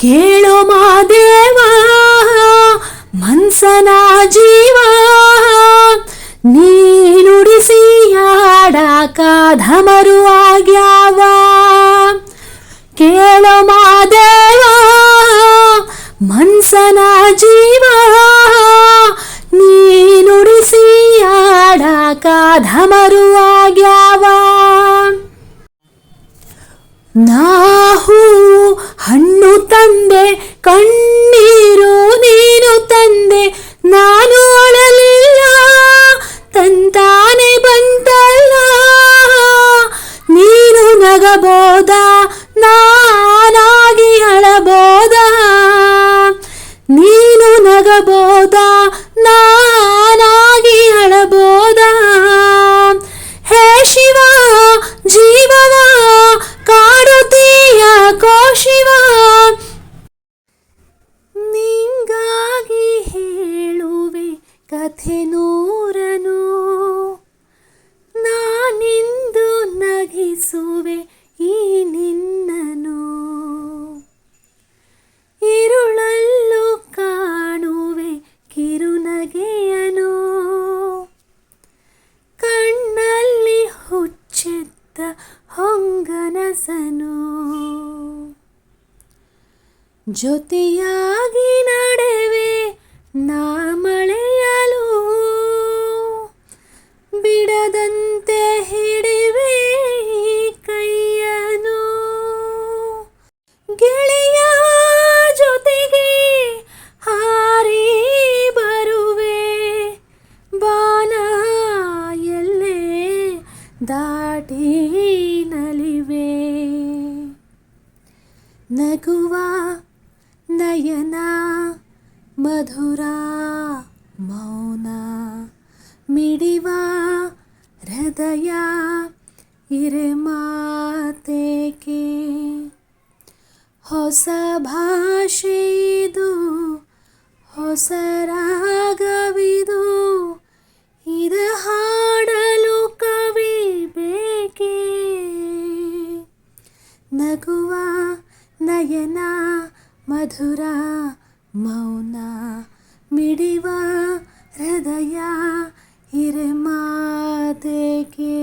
ಕೇಳೋ ಮಾದೇವ ಮನ್ಸನ ಜೀವ, ನೀನುಡಿಸಿ ಧಮರು ಆಗ್ಯಾವ. ಕೇಳೋ ಮಾದೇವ ಮನ್ಸನ ಜೀವ, ನೀನುಡಿಸಿ ಧಮರು ಆಗ್ಯಾವ. ನಾಹು ಕಣ್ಣೀರು ನೀನು ತಂದೆ ನಾನು ಅಳಲಿಲ್ಲ ತಂತಾನೆ ಬಂತಲ್ಲ ನೀನು ನಗಬೋದ ನೂರನು. ನಾನಿಂದು ನಗಿಸುವೆ ಈ ನಿನ್ನನು. ಇರುಳಲ್ಲೂ ಕಾಣುವೆ ಕಿರುನಗೆಯನು. ಕಣ್ಣಲ್ಲಿ ಹುಚ್ಚೆತ್ತ ಹೊಂಗನಸನು. ಜೊತೆಯಾಗಿ ನಡೆವೆ ನಾ ದಾಟಿ ನಲಿವೆ ನಗುವ ನಯನ ಮಧುರ ಮೌನ ಮಿಡಿವ ಹೃದಯ ಇರೆ ಮಾತೇಕೆ ಹೊಸ ಭಾಷೆ ಇದು ಹೊಸ ನಗುವ ನಯನ ಮಧುರ ಮೌನ ಮಿಡಿವ ಹೃದಯ ಹಿರೆ ಮಾತೆಗೆ